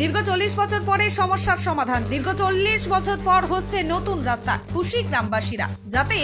দীর্ঘ চল্লিশ বছর পরে সমস্যার সমাধান। দীর্ঘ চল্লিশ বছর পর হচ্ছে নতুন রাস্তা খুশি গ্রামবাসীরা। যাতে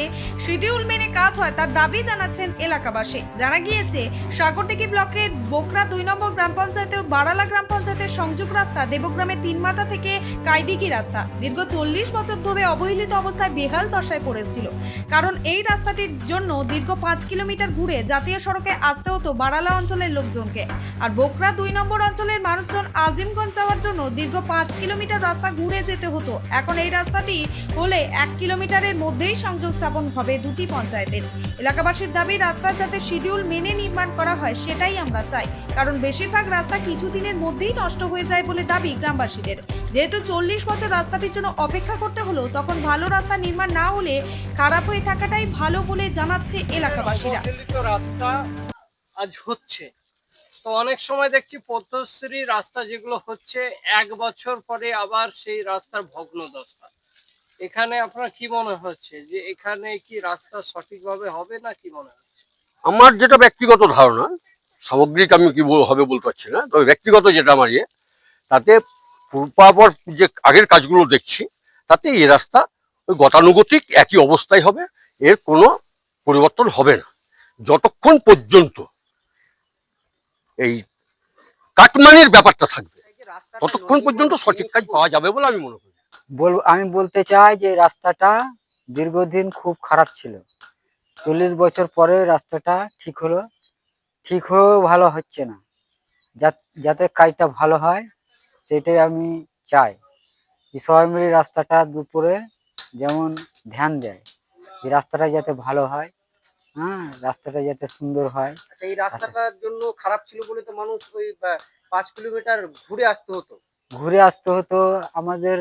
শিডিউল মেনে কাজ হয় তার দাবি জানাচ্ছেন এলাকাবাসী। জানা গিয়েছে, সাগরদিঘি ব্লকের বোকরা দুই নম্বর গ্রাম পঞ্চায়েতের বারালা গ্রাম পঞ্চায়েতের সংযোগ রাস্তা দেবগ্রামের তিনমাথা থেকে কাইদিঘি রাস্তা। দীর্ঘ চল্লিশ বছর ধরে অবহেলিত অবস্থায় বেহাল দশায় পড়েছিল। কারণ এই রাস্তাটির জন্য দীর্ঘ পাঁচ কিলোমিটার ঘুরে জাতীয় সড়কে আসতে হতো বারালা অঞ্চলের লোকজনকে। আর বোকরা দুই নম্বর অঞ্চলের মানুষজন আজিমগঞ্জ যাওয়ার জন্য দীর্ঘ পাঁচ কিলোমিটার রাস্তা ঘুরে যেতে হতো। এখন এই রাস্তাটি হলে এক কিলোমিটারের মধ্যেই সংযোগ স্থাপন হবে দুটি পঞ্চায়েতের। এলাকাবাসীর দাবি, রাস্তা যাতে শিডিউল মেনে নির্মাণ করা হয় সেটাই আমরা চাই। কারণ বেশিরভাগ রাস্তা কিছুদিনের মধ্যেই নষ্ট হয়ে যায় বলে দাবি গ্রামবাসীদের। যেহেতু চল্লিশ বছর রাস্তাটির জন্য অপেক্ষা করতে হলো, তখন ভালো রাস্তা নির্মাণ না হলে খারাপ হয়ে থাকাটাই ভালো বলে জানাচ্ছে এলাকাবাসীরা। রাস্তা আজ হচ্ছে। তো অনেক সময় দেখছি পদ্মশ্রী রাস্তা যেগুলো হচ্ছে, এক বছর পরে আবার সেই রাস্তার ভগ্ন দশা এখানে আপনার কি মনে হচ্ছে যে এখানে কি রাস্তা সঠিকভাবে হবে না কি মনে হচ্ছে? আমার যেটা ব্যক্তিগত ধারণা, সামগ্রিক আমি কি হবে বলতে পারছি না, তবে ব্যক্তিগত যেটা আমার ইয়ে তাতে পূর্বাপর যে আগের কাজগুলো দেখছি, তাতে এই রাস্তা ওই গতানুগতিক একই অবস্থায় হবে, এর কোনো পরিবর্তন হবে না। যতক্ষণ পর্যন্ত এই কাটমানির ব্যাপারটা থাকবে। ততক্ষণ পর্যন্ত সঠিক কাজ পাওয়া যাবে বলে আমি মনে করি। বল আমি বলতে চাই যে রাস্তাটা দীর্ঘদিন খুব খারাপ ছিল। চল্লিশ বছর পরে রাস্তাটা ঠিক হলো। ঠিক হয়েও ভালো হচ্ছে না। যা- যাতে কাজটা ভালো হয় সেটাই আমি চাই। যে সবাই মিলে রাস্তাটা দুপুরে যেমন ধ্যান দেয় যে রাস্তাটা যাতে ভালো হয় হ্যাঁ রাস্তাটা যাতে সুন্দর হয়। আচ্ছা এই রাস্তাটার জন্য খারাপ ছিল বলে তো মানুষ ওই পাঁচ কিলোমিটার ঘুরে আসতে হতো। ঘুরে আসতে হতো। আমাদের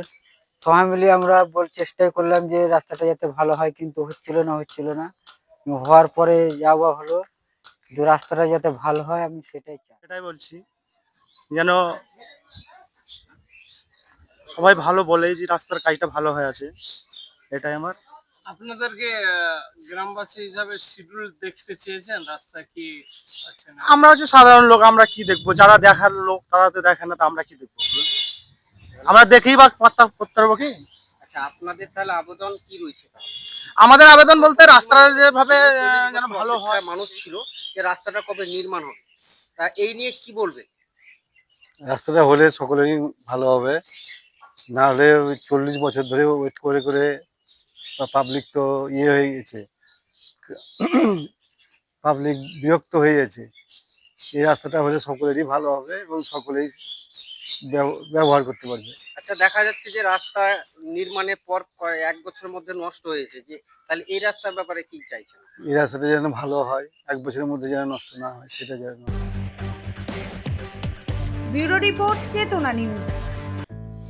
সবাই মিলে আমরা বল চেষ্টাই করলাম যে রাস্তাটা যাতে ভালো হয় কিন্তু হচ্ছিল না হচ্ছিল না। হওয়ার পরে যাওয়া হলো কিন্তু রাস্তাটা যাতে ভালো হয় আমি সেটাই চাই। সেটাই বলছি। যেন সবাই ভালো বলে যে রাস্তার কাজটা ভালো হয়ে আছে এটাই আমার আপনাদেরকে গ্রামবাসী হিসাবে শিডিউল দেখতে চেয়েছেন? রাস্তা কি আছে আমরা হচ্ছে সাধারণ লোক আমরা কি দেখব? যারা দেখার লোক তারা তো দেখে না তো আমরা কি দেখব? আমরা দেখেই বা পারতাম করতে পারব কি? আচ্ছা আপনাদের তাহলে আবেদন কি রয়েছে আমাদের আবেদন বলতে রাস্তাটা যেভাবে যেন ভালো হয়। মানুষ ছিল যে রাস্তাটা কবে নির্মাণ হবে? তা এই নিয়ে কি বলবে? রাস্তাটা হলে সকলেরই ভালো হবে। না হলে ওই চল্লিশ বছর ধরে ওয়েট করে করে পাবলিক তো ইয়ে হয়ে গেছে। পাবলিক বিরক্ত হয়ে গেছে। এই রাস্তাটা হলে সকলেরই ভালো হবে এবং সকলেই ব্যবহার করতে পারবে। আচ্ছা দেখা যাচ্ছে যে রাস্তা নির্মাণের পর এক বছরের মধ্যে নষ্ট হয়েছে যে তাহলে এই রাস্তার ব্যাপারে কি চাইছেন? এই রাস্তাটা যেন ভালো হয় এক বছরের মধ্যে যেন নষ্ট না হয় সেটা যেন bureau report Chetana news.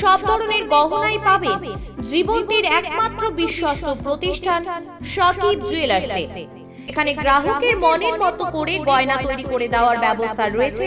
সব ধরনের গহনাই পাবে জীবন্তীর একমাত্র বিশ্বস্ত প্রতিষ্ঠান সকিব জুয়েলার্সে এখানে গ্রাহকের মনের মতো করে গয়না তৈরি করে দেওয়ার ব্যবস্থা রয়েছে।